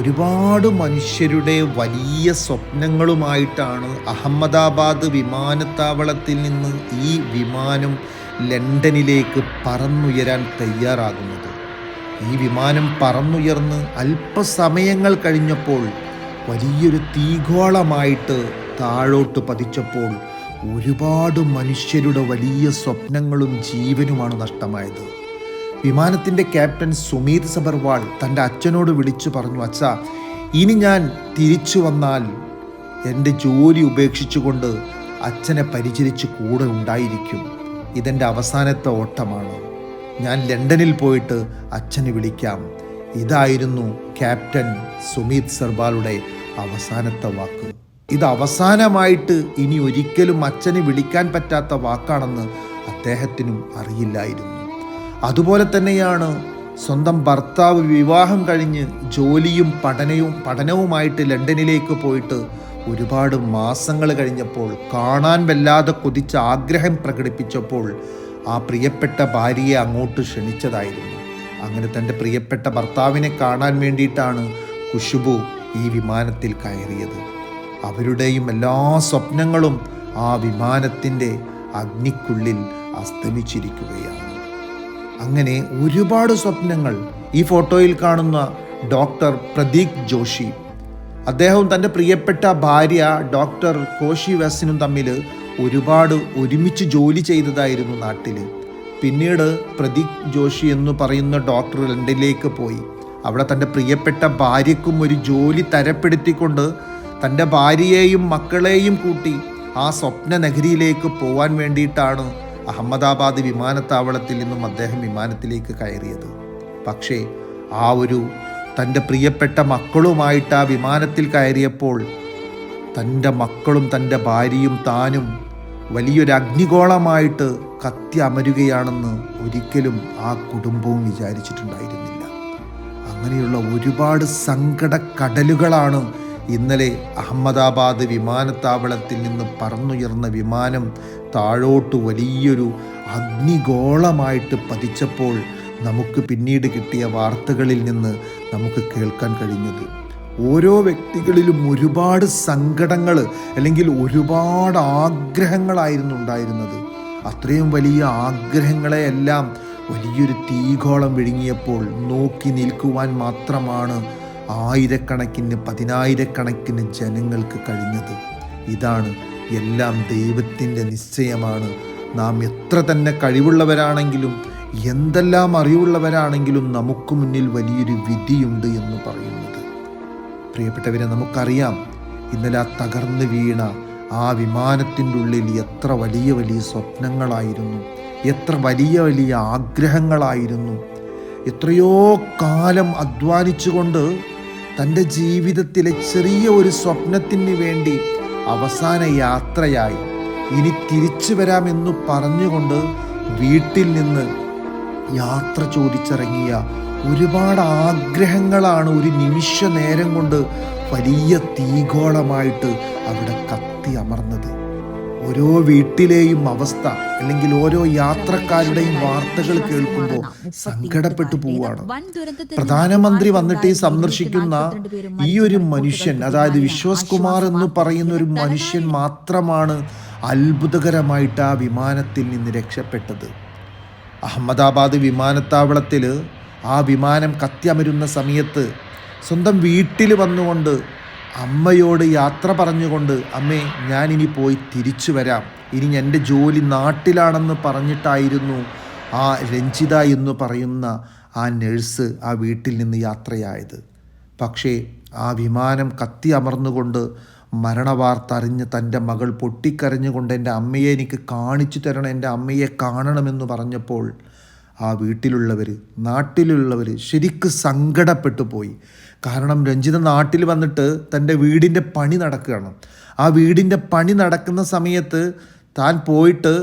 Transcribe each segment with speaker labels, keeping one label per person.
Speaker 1: ഒരുപാട് മനുഷ്യരുടെ വലിയ സ്വപ്നങ്ങളുമായിട്ടാണ് അഹമ്മദാബാദ് വിമാനത്താവളത്തിൽ നിന്ന് ഈ വിമാനം ലണ്ടനിലേക്ക് പറന്നുയരാൻ തയ്യാറാകുന്നത്. ഈ വിമാനം പറന്നുയർന്ന് അല്പസമയങ്ങൾ കഴിഞ്ഞപ്പോൾ വലിയൊരു തീഗോളമായിട്ട് താഴോട്ട് പതിച്ചപ്പോൾ ഒരുപാട് മനുഷ്യരുടെ വലിയ സ്വപ്നങ്ങളും ജീവനുമാണ് നഷ്ടമായത്. വിമാനത്തിന്റെ ക്യാപ്റ്റൻ സുമീത് സബർവാൾ തന്റെ അച്ഛനോട് വിളിച്ചു പറഞ്ഞു അച്ഛ ഇനി ഞാൻ തിരിച്ചു വന്നാൽ എന്റെ ജോലി ഉപേക്ഷിച്ചുകൊണ്ട് അച്ഛനെ പരിചരിച്ച് കൂടെ ഉണ്ടായിരിക്കും. ഇതെന്റെ അവസാനത്തെ ഓട്ടമാണ്. ഞാൻ ലണ്ടനിൽ പോയിട്ട് അച്ഛനെ വിളിക്കാം. ഇതായിരുന്നു ക്യാപ്റ്റൻ സുമീത് സർബാളുടെ അവസാനത്തെ വാക്ക്. ഇത് അവസാനമായിട്ട് ഇനി ഒരിക്കലും അച്ഛന് വിളിക്കാൻ പറ്റാത്ത വാക്കാണെന്ന് അദ്ദേഹത്തിനും അറിയില്ലായിരുന്നു. അതുപോലെ തന്നെയാണ് സ്വന്തം ഭർത്താവ് വിവാഹം കഴിഞ്ഞ് ജോലിയും പഠനവും പഠനവുമായിട്ട് ലണ്ടനിലേക്ക് പോയിട്ട് ഒരുപാട് മാസങ്ങൾ കഴിഞ്ഞപ്പോൾ കാണാൻ വല്ലാതെ കൊതിച്ച ആഗ്രഹം പ്രകടിപ്പിച്ചപ്പോൾ ആ പ്രിയപ്പെട്ട ഭാര്യയെ അങ്ങോട്ട് ക്ഷണിച്ചതായിരുന്നു. അങ്ങനെ തന്റെ പ്രിയപ്പെട്ട ഭർത്താവിനെ കാണാൻ വേണ്ടിയിട്ടാണ് കുഷുബു ഈ വിമാനത്തിൽ കയറിയത്. അവരുടെയും എല്ലാ സ്വപ്നങ്ങളും ആ വിമാനത്തിന്റെ അഗ്നിക്കുള്ളിൽ അസ്തമിച്ചിരിക്കുകയാണ്. അങ്ങനെ ഒരുപാട് സ്വപ്നങ്ങൾ ഈ ഫോട്ടോയിൽ കാണുന്ന ഡോക്ടർ പ്രദീക് ജോഷി. അദ്ദേഹവും തന്റെ പ്രിയപ്പെട്ട ഭാര്യ ഡോക്ടർ കോശി വ്യാസിനും തമ്മിൽ ഒരുപാട് ഒരുമിച്ച് ജോലി ചെയ്തതായിരുന്നു നാട്ടിൽ പിന്നീട് പ്രദീക് ജോഷി എന്ന് പറയുന്ന ഡോക്ടർ ലണ്ടനിലേക്ക് പോയി. അവിടെ തന്റെ പ്രിയപ്പെട്ട ഭാര്യക്കും ഒരു ജോലി തരപ്പെടുത്തിക്കൊണ്ട് തന്റെ ഭാര്യയെയും മക്കളെയും കൂട്ടി ആ സ്വപ്ന നഗരിയിലേക്ക് പോവാൻ വേണ്ടിയിട്ടാണ് അഹമ്മദാബാദ് വിമാനത്താവളത്തിൽ നിന്നും അദ്ദേഹം വിമാനത്തിലേക്ക് കയറിയത്. പക്ഷേ ആ ഒരു തന്റെ പ്രിയപ്പെട്ട മക്കളുമായിട്ട് ആ വിമാനത്തിൽ കയറിയപ്പോൾ തന്റെ മക്കളും തന്റെ ഭാര്യയും താനും വലിയൊരു അഗ്നിഗോളമായിട്ട് കത്തി അമരുകയാണെന്ന് ഒരിക്കലും ആ കുടുംബവും വിചാരിച്ചിട്ടുണ്ടായിരുന്നില്ല. അങ്ങനെയുള്ള ഒരുപാട് സങ്കട കടലുകളാണ് ഇന്നലെ അഹമ്മദാബാദ് വിമാനത്താവളത്തിൽ നിന്ന് പറന്നുയർന്ന വിമാനം താഴോട്ട് വലിയൊരു അഗ്നിഗോളമായിട്ട് പതിച്ചപ്പോൾ നമുക്ക് പിന്നീട് കിട്ടിയ വാർത്തകളിൽ നിന്ന് നമുക്ക് കേൾക്കാൻ കഴിഞ്ഞത്. ഓരോ വ്യക്തികളിലും ഒരുപാട് സങ്കടങ്ങൾ അല്ലെങ്കിൽ ഒരുപാട് ആഗ്രഹങ്ങളായിരുന്നു ഉണ്ടായിരുന്നത്. അത്രയും വലിയ ആഗ്രഹങ്ങളെയെല്ലാം വലിയൊരു തീഗോളം വിഴുങ്ങിയപ്പോൾ നോക്കി നിൽക്കുവാൻ മാത്രമാണ് ആയിരക്കണക്കിന് പതിനായിരക്കണക്കിന് ജനങ്ങൾക്ക് കഴിഞ്ഞത്. ഇതാണ് എല്ലാം ദൈവത്തിന്റെ നിശ്ചയമാണ്. നാം എത്ര തന്നെ കഴിവുള്ളവരാണെങ്കിലും എന്തെല്ലാം അറിവുള്ളവരാണെങ്കിലും നമുക്ക് മുന്നിൽ വലിയൊരു വിധിയുണ്ട് എന്ന് പറയുന്നത്. പ്രിയപ്പെട്ടവരെ നമുക്കറിയാം ഇന്നലെ ആ തകർന്നു വീണ ആ വിമാനത്തിന്റെ ഉള്ളിൽ എത്ര വലിയ വലിയ സ്വപ്നങ്ങളായിരുന്നു. എത്ര വലിയ വലിയ ആഗ്രഹങ്ങളായിരുന്നു. എത്രയോ കാലം അധ്വാനിച്ചുകൊണ്ട് തന്റെ ജീവിതത്തിലെ ചെറിയ ഒരു സ്വപ്നത്തിന് വേണ്ടി അവസാന യാത്രയായി. ഇനി തിരിച്ചു വരാമെന്ന് പറഞ്ഞുകൊണ്ട് വീട്ടിൽ നിന്ന് യാത്ര ചോദിച്ചിറങ്ങിയ ഒരുപാട് ആഗ്രഹങ്ങളാണ് ഒരു നിമിഷ നേരം കൊണ്ട് വലിയ തീഗോളമായിട്ട് അവിടെ കത്തി അമർന്നത്. ഓരോ വീട്ടിലെയും അവസ്ഥ അല്ലെങ്കിൽ ഓരോ യാത്രക്കാരുടെയും വാർത്തകൾ കേൾക്കുമ്പോൾ സങ്കടപ്പെട്ടു പോവുകയാണ്. പ്രധാനമന്ത്രി വന്നിട്ട് ഈ സന്ദർശിക്കുന്ന ഈ ഒരു മനുഷ്യൻ അതായത് വിശ്വാസ് കുമാർ എന്ന് പറയുന്ന ഒരു മനുഷ്യൻ മാത്രമാണ് അത്ഭുതകരമായിട്ട് ആ വിമാനത്തിൽ നിന്ന് രക്ഷപ്പെട്ടത്. അഹമ്മദാബാദ് വിമാനത്താവളത്തിൽ ആ വിമാനം കത്തിയമരുന്ന സമയത്ത് സ്വന്തം വീട്ടിൽ വന്നുകൊണ്ട് അമ്മയോട് യാത്ര പറഞ്ഞുകൊണ്ട് അമ്മേ ഞാനിനി പോയി തിരിച്ചു വരാം. ഇനി എന്റെ ജോലി നാട്ടിലാണെന്ന് പറഞ്ഞിട്ടായിരുന്നു ആ രഞ്ജിത എന്ന് പറയുന്ന ആ നഴ്സ് ആ വീട്ടിൽ നിന്ന് യാത്രയായത്. പക്ഷേ ആ വിമാനം കത്തി അമർന്നുകൊണ്ട് മരണവാർത്ത അറിഞ്ഞ് തന്റെ മകൾ പൊട്ടിക്കരഞ്ഞുകൊണ്ട് എന്റെ അമ്മയെ എനിക്ക് കാണിച്ചു തരണം എന്റെ അമ്മയെ കാണണമെന്ന് പറഞ്ഞപ്പോൾ ആ വീട്ടിലുള്ളവർ നാട്ടിലുള്ളവർ ശരിക്ക് സങ്കടപ്പെട്ടു പോയി. കാരണം രഞ്ജിത നാട്ടിൽ വന്നിട്ട് തന്റെ വീടിന്റെ പണി നടക്കുകയാണ്. ആ വീടിന്റെ പണി നടക്കുന്ന സമയത്ത് താൻ പോയിട്ട്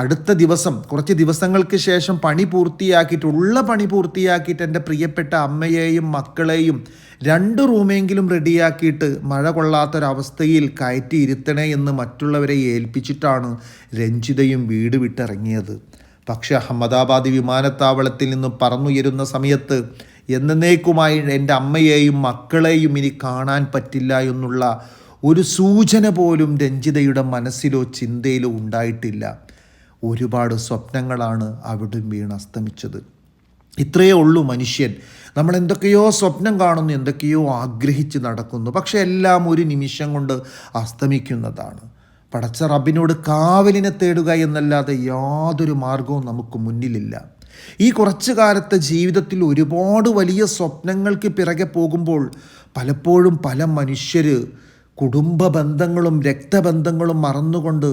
Speaker 1: അടുത്ത ദിവസം കുറച്ച് ദിവസങ്ങൾക്ക് ശേഷം പണി പൂർത്തിയാക്കിയിട്ട് ഉള്ള പണി പൂർത്തിയാക്കിയിട്ട് എന്റെ പ്രിയപ്പെട്ട അമ്മയെയും മക്കളെയും രണ്ട് റൂമെങ്കിലും റെഡിയാക്കിയിട്ട് മഴ കൊള്ളാത്തൊരവസ്ഥയിൽ കയറ്റി ഇരുത്തണേ എന്ന് മറ്റുള്ളവരെ ഏൽപ്പിച്ചിട്ടാണ് രഞ്ജിതയും വീട് വിട്ടിറങ്ങിയത്. പക്ഷേ അഹമ്മദാബാദ് വിമാനത്താവളത്തിൽ നിന്ന് പറന്നുയരുന്ന സമയത്ത് എന്നേക്കുമായി എന്റെ അമ്മയെയും മക്കളെയും ഇനി കാണാൻ പറ്റില്ല എന്നുള്ള ഒരു സൂചന പോലും രഞ്ജിതയുടെ മനസ്സിലോ ചിന്തയിലോ ഉണ്ടായിട്ടില്ല. ഒരുപാട് സ്വപ്നങ്ങളാണ് അവിടെ വീണ് അസ്തമിച്ചത്. ഇത്രയേ ഉള്ളൂ മനുഷ്യൻ. നമ്മൾ എന്തൊക്കെയോ സ്വപ്നം കാണുന്നു എന്തൊക്കെയോ ആഗ്രഹിച്ച് നടക്കുന്നു. പക്ഷെ എല്ലാം ഒരു നിമിഷം കൊണ്ട് അസ്തമിക്കുന്നതാണ്. പടച്ച റബ്ബിനോട് കാവലിനെ തേടുക എന്നല്ലാതെ യാതൊരു മാർഗവും നമുക്ക് മുന്നിലില്ല. ഈ കുറച്ചു കാലത്തെ ജീവിതത്തിൽ ഒരുപാട് വലിയ സ്വപ്നങ്ങൾക്ക് പിറകെ പോകുമ്പോൾ പലപ്പോഴും പല മനുഷ്യർ കുടുംബ ബന്ധങ്ങളും രക്തബന്ധങ്ങളും മറന്നുകൊണ്ട്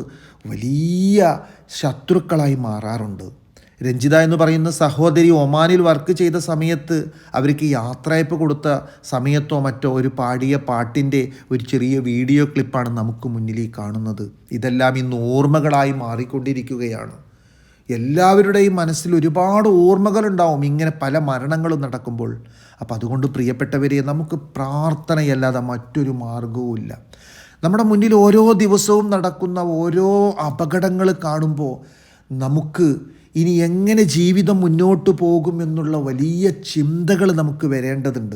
Speaker 1: വലിയ ശത്രുക്കളായി മാറാറുണ്ട്. രഞ്ജിത എന്ന് പറയുന്ന സഹോദരി ഒമാനിൽ വർക്ക് ചെയ്ത സമയത്ത് അവർക്ക് യാത്രയപ്പ് കൊടുത്ത സമയത്തോ മറ്റോ ഒരു പാടിയ പാട്ടിന്റെ ഒരു ചെറിയ വീഡിയോ ക്ലിപ്പാണ് നമുക്ക് മുന്നിൽ കാണുന്നത്. ഇതെല്ലാം ഇന്ന് ഓർമ്മകളായി മാറിക്കൊണ്ടിരിക്കുകയാണ്. എല്ലാവരുടെയും മനസ്സിൽ ഒരുപാട് ഓർമ്മകളുണ്ടാവും ഇങ്ങനെ പല മരണങ്ങളും നടക്കുമ്പോൾ. അപ്പോൾ അതുകൊണ്ട് പ്രിയപ്പെട്ടവരെ നമുക്ക് പ്രാർത്ഥനയല്ലാതെ മറ്റൊരു മാർഗവുമില്ല നമ്മുടെ മുന്നിൽ ഓരോ ദിവസവും നടക്കുന്ന ഓരോ അപകടങ്ങൾ കാണുമ്പോൾ നമുക്ക് ഇനി എങ്ങനെ ജീവിതം മുന്നോട്ട് പോകുമെന്നുള്ള വലിയ ചിന്തകൾ നമുക്ക് വരേണ്ടതുണ്ട്.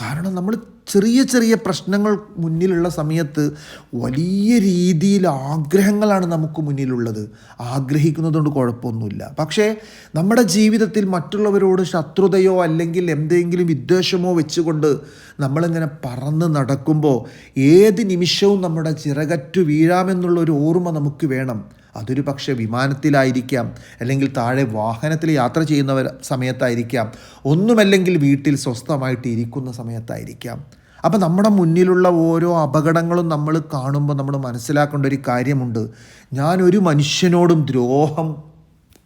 Speaker 1: കാരണം നമ്മൾ ചെറിയ ചെറിയ പ്രശ്നങ്ങൾ മുന്നിലുള്ള സമയത്ത് വലിയ രീതിയിൽ ആഗ്രഹങ്ങളാണ് നമുക്ക് മുന്നിലുള്ളത്. ആഗ്രഹിക്കുന്നതുകൊണ്ട് കുഴപ്പമൊന്നുമില്ല. പക്ഷേ നമ്മുടെ ജീവിതത്തിൽ മറ്റുള്ളവരോട് ശത്രുതയോ അല്ലെങ്കിൽ എന്തെങ്കിലും വിദ്വേഷമോ വെച്ചുകൊണ്ട് നമ്മളിങ്ങനെ പറന്ന് നടക്കുമ്പോൾ ഏത് നിമിഷവും നമ്മുടെ ചിറകറ്റു വീഴാമെന്നുള്ള ഒരു ഓർമ്മ നമുക്ക് വേണം. അതൊരു പക്ഷേ വിമാനത്തിലായിരിക്കാം. അല്ലെങ്കിൽ താഴെ വാഹനത്തിൽ യാത്ര ചെയ്യുന്നവർ സമയത്തായിരിക്കാം. ഒന്നുമല്ലെങ്കിൽ വീട്ടിൽ സ്വസ്ഥമായിട്ട് ഇരിക്കുന്ന സമയത്തായിരിക്കാം. അപ്പം നമ്മുടെ മുന്നിലുള്ള ഓരോ അപകടങ്ങളും നമ്മൾ കാണുമ്പോൾ നമ്മൾ മനസ്സിലാക്കേണ്ട ഒരു കാര്യമുണ്ട്. ഞാനൊരു മനുഷ്യനോടും ദ്രോഹം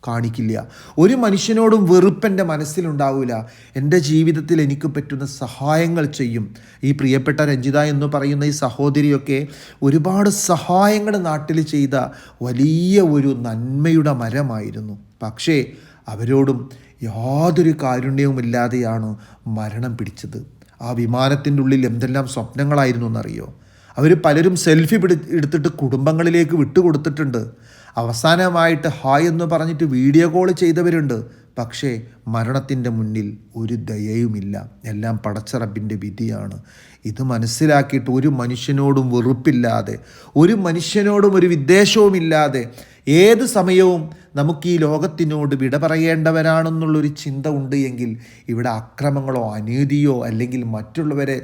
Speaker 1: കാണിക്കില്ല. ഒരു മനുഷ്യനോടും വെറുപ്പെന്റെ മനസ്സിലുണ്ടാവില്ല എന്റെ ജീവിതത്തിൽ എനിക്ക് പറ്റുന്ന സഹായങ്ങൾ ചെയ്യും. ഈ പ്രിയപ്പെട്ട രഞ്ജിത എന്ന് പറയുന്ന ഈ സഹോദരിയൊക്കെ ഒരുപാട് സഹായങ്ങൾ നാട്ടിൽ ചെയ്ത വലിയ ഒരു നന്മയുടെ മരമായിരുന്നു. പക്ഷേ അവരോടും യാതൊരു കാരുണ്യവുമില്ലാതെയാണ് മരണം പിടിച്ചത്. ആ വിമാനത്തിന്റെ ഉള്ളിൽ എന്തെല്ലാം സ്വപ്നങ്ങളായിരുന്നു എന്നറിയോ? അവർ പലരും സെൽഫി പിടി എടുത്തിട്ട് കുടുംബങ്ങളിലേക്ക് വിട്ടുകൊടുത്തിട്ടുണ്ട്. അവസാനമായിട്ട് ഹായ് എന്ന് പറഞ്ഞിട്ട് വീഡിയോ കോൾ ചെയ്തവരുണ്ട്. പക്ഷേ മരണത്തിന്റെ മുന്നിൽ ഒരു ദയയുമില്ല. എല്ലാം പടച്ചറബിന്റെ വിധിയാണ്. ഇത് മനസ്സിലാക്കിയിട്ട് ഒരു മനുഷ്യനോടും വെറുപ്പില്ലാതെ ഒരു മനുഷ്യനോടും ഒരു വിദ്വേഷവുമില്ലാതെ ഏത് സമയവും നമുക്ക് ഈ ലോകത്തിനോട് വിട പറയേണ്ടവരാണെന്നുള്ളൊരു ചിന്ത ഉണ്ട് എങ്കിൽ ഇവിടെ അക്രമങ്ങളോ അനീതിയോ അല്ലെങ്കിൽ മറ്റുള്ളവരെ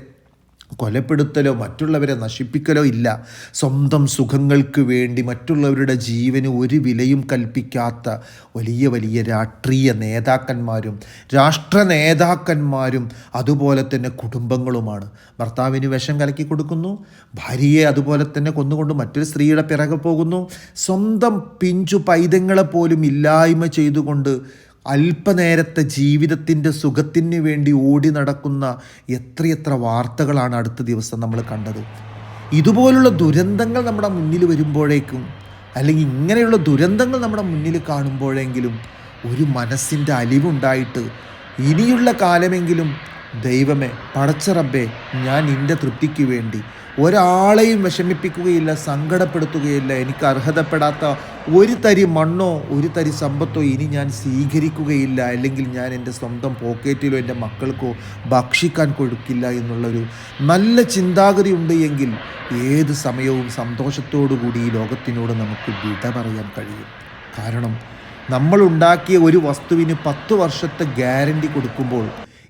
Speaker 1: കൊലപ്പെടുത്തലോ മറ്റുള്ളവരെ നശിപ്പിക്കലോ ഇല്ല. സ്വന്തം സുഖങ്ങൾക്ക് വേണ്ടി മറ്റുള്ളവരുടെ ജീവന് ഒരു വിലയും കൽപ്പിക്കാത്ത വലിയ വലിയ രാഷ്ട്രീയ നേതാക്കന്മാരും രാഷ്ട്ര നേതാക്കന്മാരും അതുപോലെ തന്നെ കുടുംബങ്ങളുമാണ്. ഭർത്താവിന് വിഷം കലക്കി കൊടുക്കുന്നു ഭാര്യയെ അതുപോലെ തന്നെ കൊന്നുകൊണ്ട് മറ്റൊരു സ്ത്രീയുടെ പിറകെ പോകുന്നു. സ്വന്തം പിഞ്ചു പൈതങ്ങളെ പോലും ഇല്ലായ്മ ചെയ്തുകൊണ്ട് അല്പനേരത്തെ ജീവിതത്തിന്റെ സുഖത്തിന് വേണ്ടി ഓടി നടക്കുന്ന എത്രയെത്ര വാർത്തകളാണ് അടുത്ത ദിവസം നമ്മൾ കണ്ടത്. ഇതുപോലുള്ള ദുരന്തങ്ങൾ നമ്മുടെ മുന്നിൽ വരുമ്പോഴേക്കും അല്ലെങ്കിൽ ഇങ്ങനെയുള്ള ദുരന്തങ്ങൾ നമ്മുടെ മുന്നിൽ കാണുമ്പോഴെങ്കിലും ഒരു മനസ്സിന്റെ അലിവുണ്ടായിട്ട് ഇനിയുള്ള കാലമെങ്കിലും ദൈവമേ പടച്ചറബേ ഞാൻ എന്റെ തൃപ്തിക്ക് വേണ്ടി ഒരാളെയും വിഷമിപ്പിക്കുകയില്ല സങ്കടപ്പെടുത്തുകയില്ല എനിക്ക് അർഹതപ്പെടാത്ത ഒരു തരി മണ്ണോ ഒരു തരി സമ്പത്തോ ഇനി ഞാൻ സ്വീകരിക്കുകയില്ല. അല്ലെങ്കിൽ ഞാൻ എന്റെ സ്വന്തം പോക്കറ്റിലോ എന്റെ മക്കൾക്കോ ഭക്ഷിക്കാൻ കൊടുക്കില്ല എന്നുള്ളൊരു നല്ല ചിന്താഗതി ഉണ്ട് എങ്കിൽ ഏത് സമയവും സന്തോഷത്തോടു കൂടി ഈ ലോകത്തിനോട് നമുക്ക് വിട പറയാൻ കഴിയും. കാരണം നമ്മൾ ഉണ്ടാക്കിയ ഒരു വസ്തുവിന് പത്ത് വർഷത്തെ ഗ്യാരണ്ടി കൊടുക്കുമ്പോൾ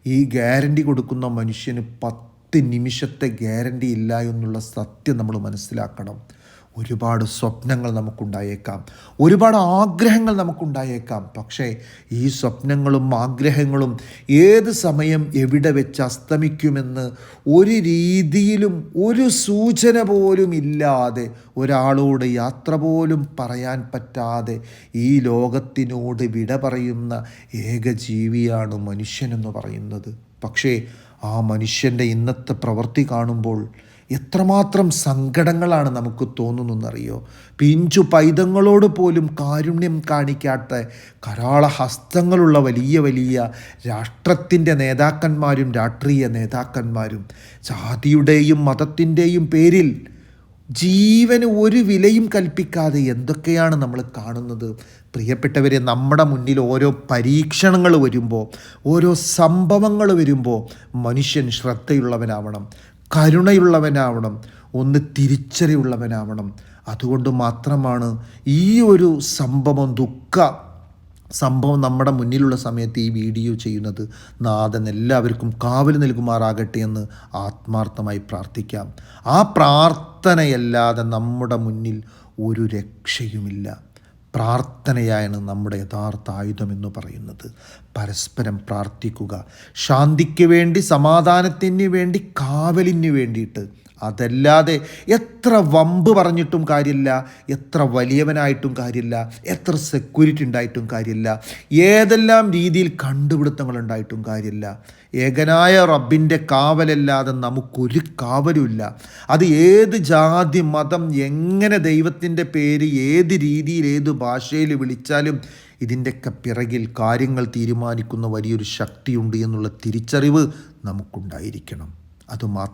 Speaker 1: ഈ ഗ്യാരണ്ടി കൊടുക്കുന്ന മനുഷ്യന് പത്ത് നിമിഷത്തെ ഗ്യാരണ്ടി ഇല്ല എന്നുള്ള സത്യം നമ്മൾ മനസ്സിലാക്കണം. ഒരുപാട് സ്വപ്നങ്ങൾ നമുക്കുണ്ടായേക്കാം. ഒരുപാട് ആഗ്രഹങ്ങൾ നമുക്കുണ്ടായേക്കാം. പക്ഷേ ഈ സ്വപ്നങ്ങളും ആഗ്രഹങ്ങളും ഏത് സമയം എവിടെ വെച്ച് അസ്തമിക്കുമെന്ന് ഒരു രീതിയിലും ഒരു സൂചന പോലും ഇല്ലാതെ ഒരാളോട് യാത്ര പോലും പറയാൻ പറ്റാതെ ഈ ലോകത്തിനോട് വിട പറയുന്ന ഏക ജീവിയാണ് മനുഷ്യനെന്ന് പറയുന്നത്. പക്ഷേ ആ മനുഷ്യന്റെ ഇന്നത്തെ പ്രവൃത്തി കാണുമ്പോൾ എത്രമാത്രം സങ്കടങ്ങളാണ് നമുക്ക് തോന്നുന്നറിയോ പിഞ്ചു പൈതങ്ങളോട് പോലും കാരുണ്യം കാണിക്കാത്ത കരാള ഹസ്തങ്ങളുള്ള വലിയ വലിയ രാഷ്ട്രത്തിന്റെ നേതാക്കന്മാരും രാഷ്ട്രീയ നേതാക്കന്മാരും ജാതിയുടെയും മതത്തിന്റെയും പേരിൽ ജീവന് ഒരു വിലയും കൽപ്പിക്കാതെ എന്തൊക്കെയാണ് നമ്മൾ കാണുന്നത്? പ്രിയപ്പെട്ടവരെ നമ്മുടെ മുന്നിൽ ഓരോ പരീക്ഷണങ്ങൾ വരുമ്പോൾ ഓരോ സംഭവങ്ങൾ വരുമ്പോൾ മനുഷ്യൻ ശ്രദ്ധയുള്ളവനാവണം. കരുണയുള്ളവനാവണം. ഒന്ന് തിരിച്ചറിയുള്ളവനാവണം അതുകൊണ്ട് മാത്രമാണ് ഈ ഒരു സംഭവം ദുഃഖ സംഭവം നമ്മുടെ മുന്നിലുള്ള സമയത്ത് ഈ വീഡിയോ ചെയ്യുന്നത്. നാഥൻ എല്ലാവർക്കും കാവൽ നൽകുമാറാകട്ടെ എന്ന് ആത്മാർത്ഥമായി പ്രാർത്ഥിക്കാം. ആ പ്രാർത്ഥനയല്ലാതെ നമ്മുടെ മുന്നിൽ ഒരു രക്ഷയുമില്ല. പ്രാർത്ഥനയാണ് നമ്മുടെ യഥാർത്ഥ ആയുധമെന്ന് പറയുന്നത്. പരസ്പരം പ്രാർത്ഥിക്കുക. ശാന്തിക്ക് വേണ്ടി സമാധാനത്തിന് വേണ്ടി കാവലിന് വേണ്ടിയിട്ട് അതല്ലാതെ എത്ര വമ്പ് പറഞ്ഞിട്ടും കാര്യമില്ല എത്ര വലിയവനായിട്ടും കാര്യമില്ല എത്ര സെക്യൂരിറ്റി ഉണ്ടായിട്ടും കാര്യമില്ല ഏതെല്ലാം രീതിയിൽ കണ്ടുപിടുത്തങ്ങൾ ഉണ്ടായിട്ടും കാര്യമില്ല. ഏകനായ റബ്ബിന്റെ കാവലല്ലാതെ നമുക്കൊരു കാവലുമില്ല. അത് ഏത് ജാതി മതം എങ്ങനെ ദൈവത്തിന്റെ പേര് ഏത് രീതിയിൽ ഏത് ഭാഷയിൽ വിളിച്ചാലും ഇതിന്റെയൊക്കെ പിറകിൽ കാര്യങ്ങൾ തീരുമാനിക്കുന്ന വലിയൊരു ശക്തിയുണ്ട് എന്നുള്ള തിരിച്ചറിവ് നമുക്കുണ്ടായിരിക്കണം. അതുമാത്രം